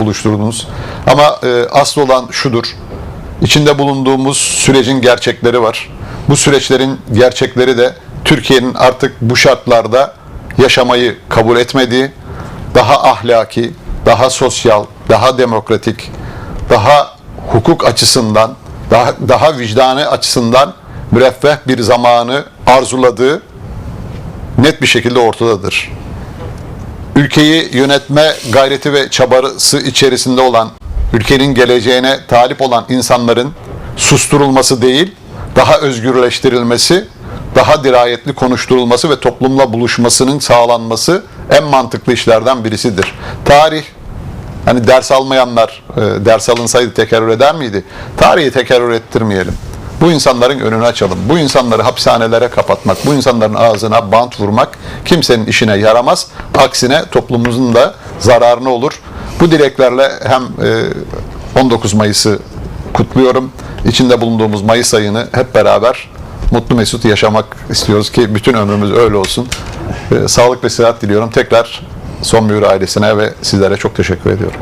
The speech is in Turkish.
buluşturdunuz. Ama e, asıl olan şudur. İçinde bulunduğumuz sürecin gerçekleri var. Bu süreçlerin gerçekleri de Türkiye'nin artık bu şartlarda yaşamayı kabul etmediği, daha ahlaki, daha sosyal, daha demokratik, daha hukuk açısından, daha, daha vicdanı açısından müreffeh bir zamanı arzuladığı net bir şekilde ortadadır ülkeyi yönetme gayreti ve çabası içerisinde olan, ülkenin geleceğine talip olan insanların susturulması değil, daha özgürleştirilmesi, daha dirayetli konuşturulması ve toplumla buluşmasının sağlanması en mantıklı işlerden birisidir. Tarih, hani ders almayanlar e, ders alınsaydı tekerrür eder miydi? Tarihi tekerrür ettirmeyelim. Bu insanların önünü açalım. Bu insanları hapishanelere kapatmak, bu insanların ağzına bant vurmak kimsenin işine yaramaz. Aksine toplumumuzun da zararına olur. Bu dileklerle hem e, 19 Mayıs'ı kutluyorum. İçinde bulunduğumuz Mayıs ayını hep beraber mutlu mesut yaşamak istiyoruz ki bütün ömrümüz öyle olsun. E, sağlık ve sıhhat diliyorum. Tekrar Son Mühür ailesine ve sizlere çok teşekkür ediyorum.